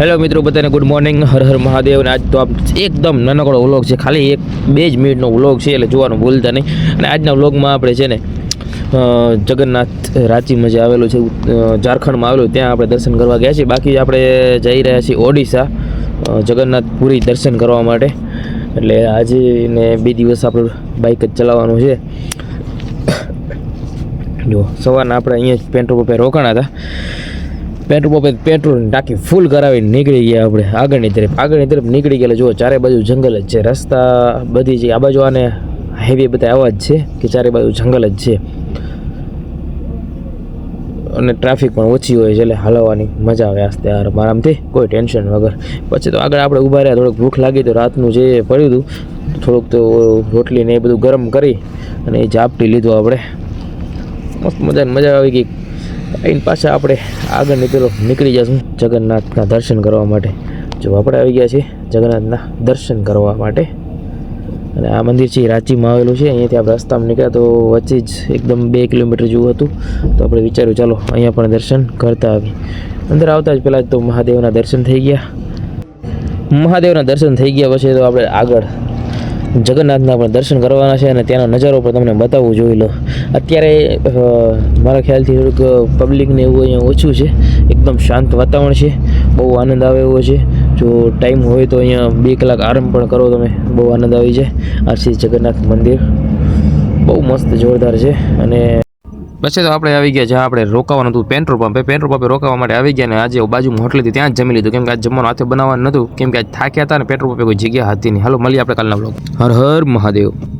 Hello મિત્રો, બધાને good morning Har Har Mahadev અને આજ તો આપ એકદમ નાનકડો વ્લોગ છે. ખાલી એક બે જ મિનિટનો વ્લોગ છે એટલે જોવાનું ભૂલતા નહીં. અને આજના વ્લોગમાં આપણે છે ને જગન્નાથ રાંચીમાં જે આવેલું છે ઝારખંડમાં આવેલું, ત્યાં આપણે દર્શન કરવા ગયા છીએ. બાકી આપણે જઈ રહ્યા છીએ ઓડિશા જગન્નાથપુરી દર્શન કરવા માટે. એટલે આજે ને બે દિવસ આપણું બાઇક જ ચલાવવાનું છે. જો, સવારના આપણે અહીંયા જ પેટ્રોલ પંપે રોકાણા હતા. પેટ્રોલ પંપે પેટ્રોલ ટાંકી ફૂલ કરાવી નીકળી ગયા આપણે. આગળની તરફ આગળની તરફ નીકળી ગયા જુઓ, ચારે બાજુ જંગલ જ છે. રસ્તા બધી જે, આ બાજુ આને હાઈવે બધા આવા જ છે કે ચારે બાજુ જંગલ જ છે. અને ટ્રાફિક પણ ઓછી હોય છે એટલે હલાવવાની મજા આવે આસ્તે આરામથી, કોઈ ટેન્શન વગર. પછી તો આગળ આપણે ઊભા રહ્યા, થોડુંક ભૂખ લાગી તો રાતનું જે પડ્યું હતું, થોડુંક તો રોટલી ને એ બધું ગરમ કરી અને એ ઝાપટી લીધું આપણે. મસ્ત મજાની મજા આવી ગઈ. આઈને પાછા આપણે આગળની પેલો નીકળી જશું જગન્નાથના દર્શન કરવા માટે. જો આપણે આવી ગયા છીએ જગન્નાથના દર્શન કરવા માટે. અને આ મંદિર છે રાંચીમાં આવેલું છે. અહીંયાથી આપણે રસ્તામાં નીકળ્યા તો વચ્ચે જ એકદમ બે કિલોમીટર જેવું હતું. તો આપણે વિચાર્યું, ચાલો અહીંયા પણ દર્શન કરતા આવી અંદર આવતા જ પહેલાં તો મહાદેવના દર્શન થઈ ગયા. મહાદેવના દર્શન થઈ ગયા પછી તો આપણે આગળ જગન્નાથના પણ દર્શન કરવાના છે અને ત્યાંનો નજારો પણ તમને બતાવવું જોઈ લો. અત્યારે મારા ખ્યાલથી થોડુંક પબ્લિકને એવું અહીંયા ઓછું છે. એકદમ શાંત વાતાવરણ છે. બહુ આનંદ આવે એવો છે. જો ટાઈમ હોય તો અહીંયા બે કલાક આરામ પણ કરો તમે. બહુ આનંદ આવી જાય. આ શ્રી જગન્નાથ મંદિર. બહુ મસ્ત, જોરદાર છે. અને પછી તો આપણે આવી ગયા, જ્યાં આપણે રોકાવાનું હતું, પેટ્રોલ પંપે. પેટ્રોલ પંપે રોકાવા માટે આવી ગયા ને આજે બાજુમાં હોટલ હતી ત્યાં જ જમી લીધું. કેમ કે આજ જમવાનું હાથે બનાવવાનું નહોતું. કેમ કે આજ થાક્યા હતા ને, પેટ્રોલ પંપે કોઈ જગ્યા હતી નહીં. હાલો, મળીએ આપણે કાલના બ્લોગ હર હર મહાદેવ.